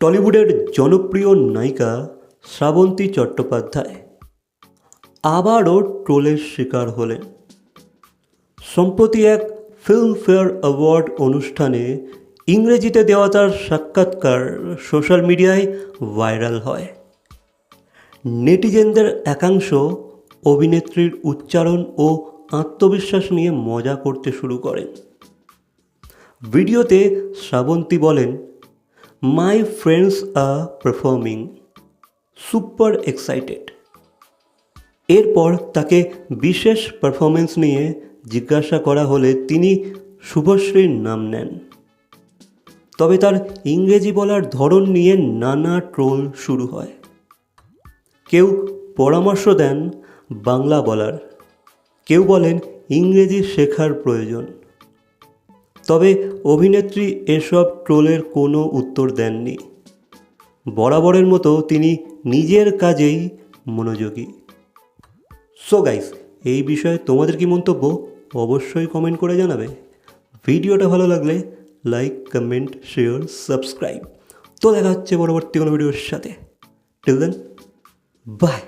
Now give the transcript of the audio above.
টলিউডের জনপ্রিয় নায়িকা শ্রাবন্তী চট্টোপাধ্যায় আবারও ট্রোলের শিকার হলেন। সম্প্রতি এক ফিল্মফেয়ার অ্যাওয়ার্ড অনুষ্ঠানে ইংরেজিতে দেওয়া তার সাক্ষাৎকার সোশ্যাল মিডিয়ায় ভাইরাল হয়। নেটিজেনদের একাংশ অভিনেত্রীর উচ্চারণ ও আত্মবিশ্বাস নিয়ে মজা করতে শুরু করেন। ভিডিওতে শ্রাবন্তী বলেন my friends are performing super excited এরপর তাকে বিশেষ পারফরমেন্স নিয়ে জিজ্ঞাসা করা হলে তিনি শুভশ্রীর নাম নেন। তবে তার ইংরেজি বলার ধরন নিয়ে নানা ট্রোল শুরু হয়। কেউ পরামর্শ দেন বাংলা বলার। কেউ বলেন ইংরেজি শেখার প্রয়োজন। তবে অভিনেত্রী এসব ট্রোলের কোনো উত্তর দেননি। বরাবরের মতো তিনি নিজের কাজেই মনোযোগী। সো গাইস এই বিষয়ে তোমাদের কি মন্তব্য অবশ্যই কমেন্ট করে জানাবে। ভিডিওটা ভালো লাগলে লাইক কমেন্ট শেয়ার সাবস্ক্রাইব তো দেখা হচ্ছে পরবর্তী কোনো ভিডিওর সাথে। Till then by